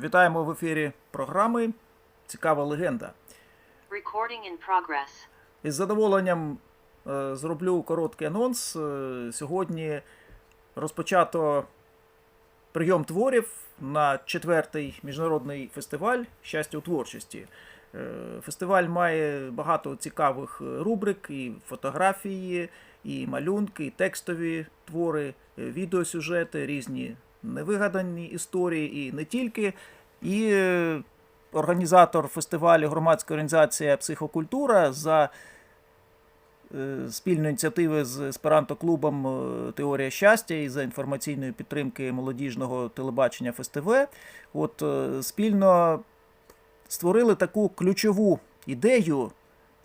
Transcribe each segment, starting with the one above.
Вітаємо в ефірі програми Цікава легенда. Recording in progress. Із задоволенням е, зроблю короткий анонс. Е, Сьогодні розпочато прийом творів на четвертий міжнародний фестиваль щастя у творчості. Е, Фестиваль має багато цікавих рубрик, і фотографії, і малюнки, і текстові твори, відеосюжети, різні невигадані історії, і не тільки. І е, організатор фестивалю громадська організація Психокультура за е, спільної ініціативи з есперанто-клубом е, Теорія щастя і за інформаційної підтримки молодіжного телебачення ФСТВ. От спільно створили таку ключову ідею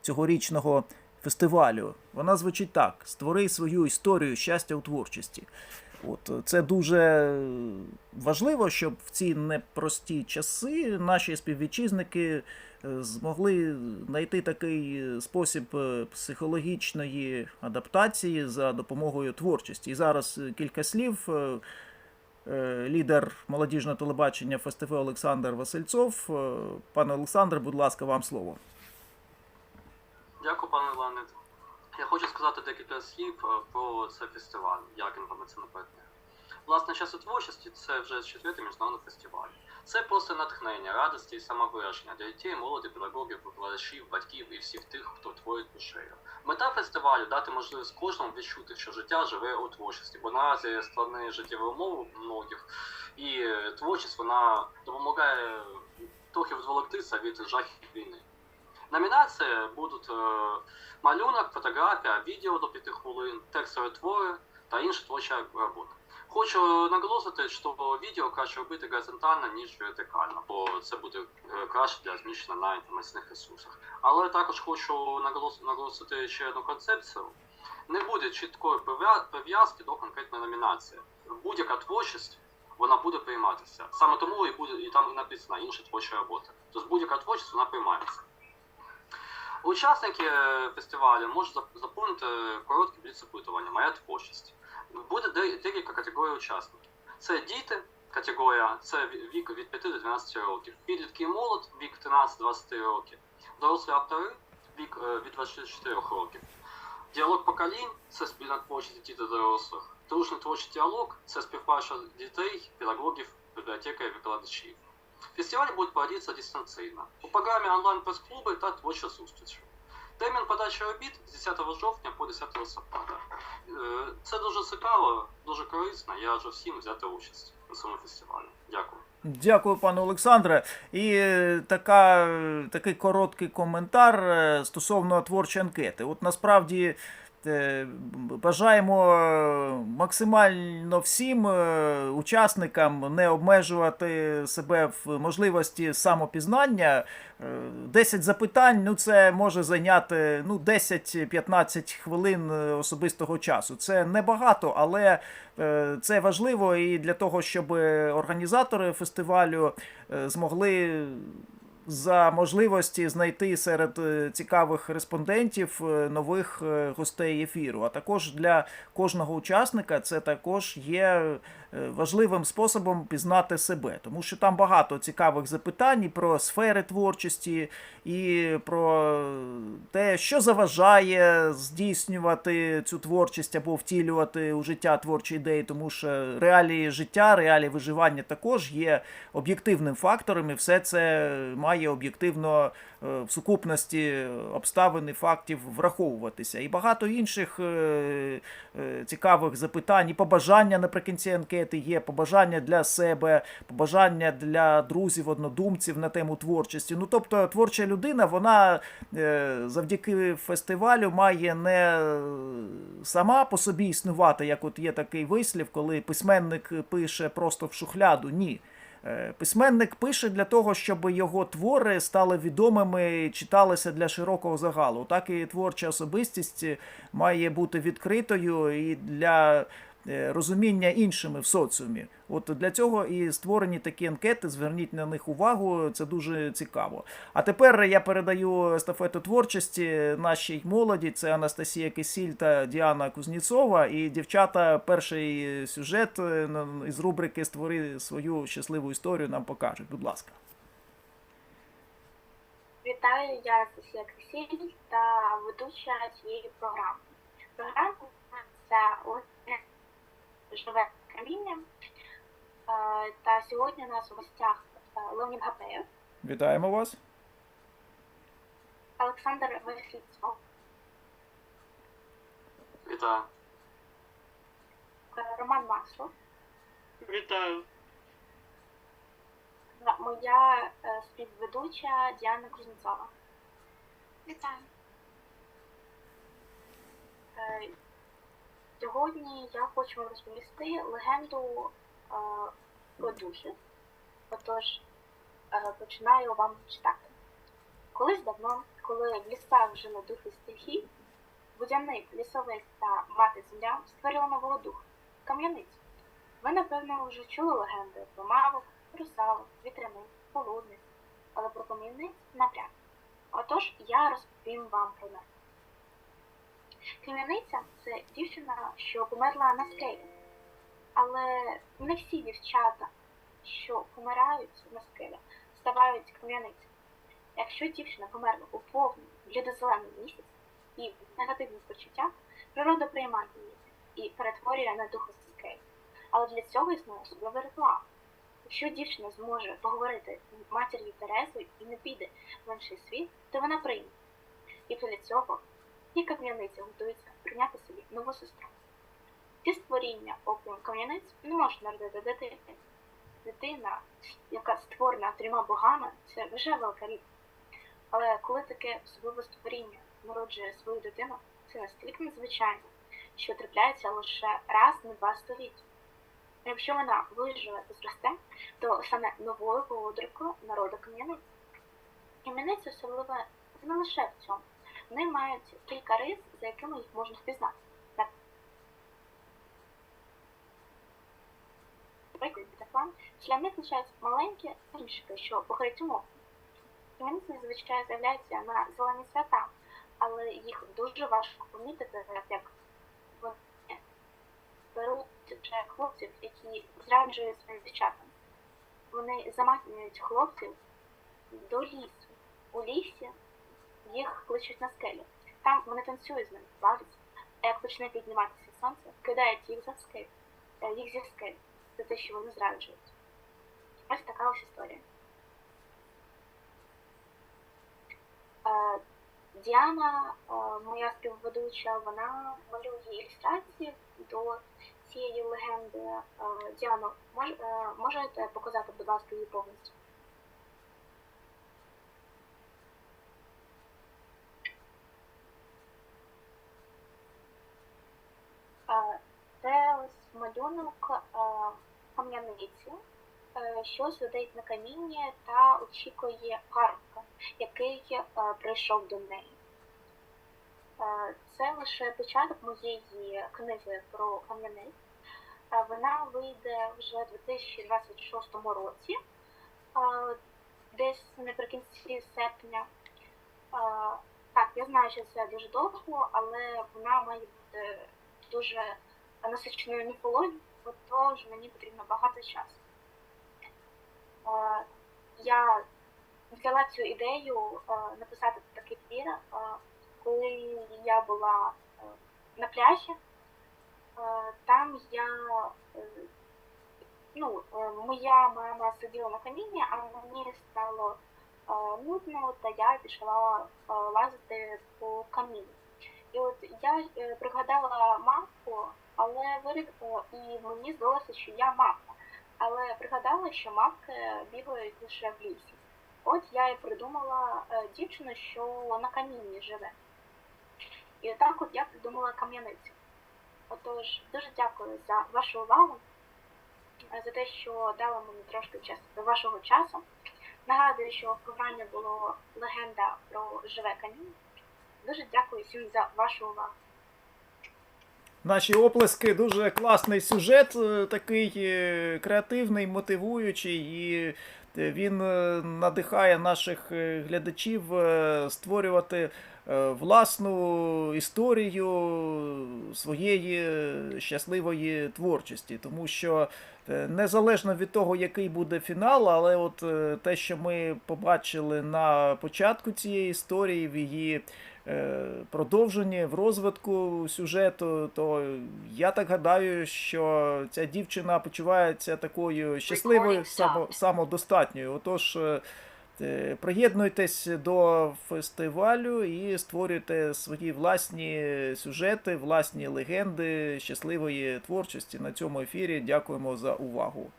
цьогорічного фестивалю. Вона звучить так: створи свою історію щастя у творчості. От це дуже важливо, щоб в ці непрості часи наші співвітчизники е, змогли знайти такий спосіб е, психологічної адаптації за допомогою творчості. І зараз кілька слів. Е, Лідер молодіжного телебачення ФСТФ Олександр Васильцов. Пане Олександре, будь ласка, вам слово. Дякую, пане Леонид. Я хочу сказати декілька слів е, про цей фестиваль як інформаційний партнер. Власне, час у творчості це вже четвертий міжнародний фестиваль. Це просто натхнення, радості і самовираження для дітей, молоді, педагогів, викладачів, батьків і всіх тих, хто творить душею. Мета фестивалю дати можливість кожному відчути, що життя живе у творчості, бо наразі складні життєві умови многих, і творчість вона допомагає трохи відволіктися від жахів війни. Номінації будуть е, малюнок, фотографія, відео до 5 хвилин, текстові твори та інша творча робота. Хочу наголосити, що відео краще робити горизонтально, ніж вертикально, бо це буде е, краще для розміщення на інформаційних ресурсах. Але також хочу наголос- наголосити ще одну концепцію. Не буде чіткої прив'язки до конкретної номінації. Будь-яка творчість вона буде прийматися. Саме тому і буде і там і написано інша творча робота. Тобто будь-яка творчість вона приймається. Учасники е, фестивалю можуть зап- заповнити коротке бліц опитування Моя творчість. Буде де- декілька категорій учасників. Це діти, категорія, це ві- вік від 5 до 12 років. Підлітки і молодь, вік 13-23 років. Дорослі автори, вік е, від 24 років. Діалог поколінь це спільна творчість дітей та дорослих. Дружний творчий діалог це співпраця дітей, педагогів, бібліотека і викладачів. Фестиваль будет проводиться дистанційно. У програмі онлайн-прес-клуби та творча зустріч. Термін подачі робіт з 10 жовтня по 10 листопада. Е, Це дуже цікаво, дуже корисно. Я раджу всім взяти участь на цьому фестивалі. Дякую. Дякую, пане Олександре. І е, така, такий короткий коментар е, стосовно творчої анкети. От насправді е, бажаємо е, максимально всім е, учасникам не обмежувати себе в можливості самопізнання. Е, 10 запитань, ну це може зайняти ну, 10-15 хвилин е, особистого часу. Це небагато, але е, це важливо і для того, щоб організатори фестивалю е, змогли за можливості знайти серед е, цікавих респондентів е, нових е, гостей ефіру. А також для кожного учасника це також є важливим способом пізнати себе, тому що там багато цікавих запитань і про сфери творчості, і про те, що заважає здійснювати цю творчість або втілювати у життя творчі ідеї, тому що реалії життя, реалії виживання також є об'єктивним фактором, і все це має об'єктивно е, в сукупності обставин і фактів враховуватися. І багато інших е, е, цікавих запитань, і побажання наприкінці анкети є, побажання для себе, побажання для друзів, однодумців на тему творчості. Ну тобто, творча людина, вона завдяки фестивалю має не сама по собі існувати, як от є такий вислів, коли письменник пише просто в шухляду. Ні. Е, Письменник пише для того, щоб його твори стали відомими, читалися для широкого загалу. Так і творча особистість має бути відкритою і для розуміння іншими в соціумі. От для цього і створені такі анкети. Зверніть на них увагу, це дуже цікаво. А тепер я передаю естафету творчості нашій молоді. Це Анастасія Кисіль та Діана Кузніцова. І дівчата, перший сюжет е, із рубрики Створи свою щасливу історію нам покажуть. Будь ласка. Вітаю, я Софія Кисіль та ведуча цієї програми. Програма це «Легенда живе каміння. Е, Та сьогодні у нас у гостях е, Леонід Гапеєв, Вітаємо вас. Олександр Весліцов, Вітаю. е, Роман Маслов, Вітаю. моя співведуча Діана Кузнєцова. Вітаю. Е, Сьогодні я хочу вам розповісти легенду е, про духів. Отож, е, починаю вам читати. Колись давно, коли в лісах жили духи стихій, будівник, лісовик та мати земля створили нового духа кам'яницю. Ви, напевно, вже чули легенди про мавок, русалок, вітряних, полудниць, але про кам'яниць навряд. Отож, я розповім вам про неї. Кам'яниця це дівчина, що померла на скелі. Але не всі дівчата, що помирають на скелі, ставають кам'яницями. Якщо дівчина померла у повний блідозелений місяць і в негативних почуттях, природа приймає її і перетворює на духа скелі. Але для цього існує особливий ритуал. Якщо дівчина зможе поговорити з матір'ю Терезою і не піде в інший світ, то вона прийме. І для цього і кам'яниця готується прийняти собі нову сестру. Ці створіння, окрім кам'яниць, не можуть народити дитини. Дитина, яка створена трьома богами, це вже велика річ. Але коли таке особливе створіння народжує свою дитину, це настільки незвичайно, що трапляється лише раз на два століття. Якщо вона виживе та зросте, то саме новою володаркою народу кам'яниць. Кам'яниця особливе не лише в цьому. Вони мають кілька рис, за якими їх можна впізнати. Так. Наприклад, шляхник лишають маленькі іншики, що похорять умов. Кам'яниці зазвичай з'являються на зелені свята, але їх дуже важко помітити, як вони беруть вже хлопців, які зраджують своїм дівчатам. Вони заманюють хлопців до лісу. У лісі їх кличуть на скелю. Там вони танцюють з ними, бавляться. А як почне підніматися сонце, кидають їх за скелю, е, їх зі скель за те, що вони зраджують. Ось така ось історія. Е, Діана, е, моя співведуча, вона малює ілюстрації до цієї легенди. Діано, можете показати, будь ласка, її повністю? Е, Це ось малюнок е, кам'яниці, е, що сидить на камінні та очікує парубка, який е, прийшов до неї. Е, Це лише початок моєї книги про кам'яниць. Е, Вона вийде вже у 2026 році, десь наприкінці серпня. Так, я знаю, що це дуже довго, але вона має бути дуже насиченою міфологією, тож мені потрібно багато часу. Я взяла цю ідею написати такий твір, коли я була на пляжі. Там я, е, ну, е, моя мама сиділа на камінні, а мені стало нудно, та я пішла лазити по камінню. І от я е, пригадала мавку, але вирішила, і мені здалося, що я мавка. Але пригадала, що мавки бігають лише в лісі. От я і придумала е, дівчину, що на камінні живе. І отак от я придумала кам'яницю. Отож, дуже дякую за вашу увагу, е, за те, що дали мені трошки часу вашого часу. Нагадую, що в програмі було легенда про живе каміння. Дуже дякую всім за вашу увагу. Наші оплески дуже класний сюжет, е, такий е, креативний, мотивуючий, і е, він надихає наших глядачів створювати власну історію своєї щасливої творчості. Тому що незалежно від того, який буде фінал, але от те, що ми побачили на початку цієї історії, в її продовженні, в розвитку сюжету, то я так гадаю, що ця дівчина почувається такою щасливою, само, самодостатньою. Отож, е, е, приєднуйтесь до фестивалю і створюйте свої власні сюжети, власні легенди щасливої творчості. На цьому ефірі дякуємо за увагу.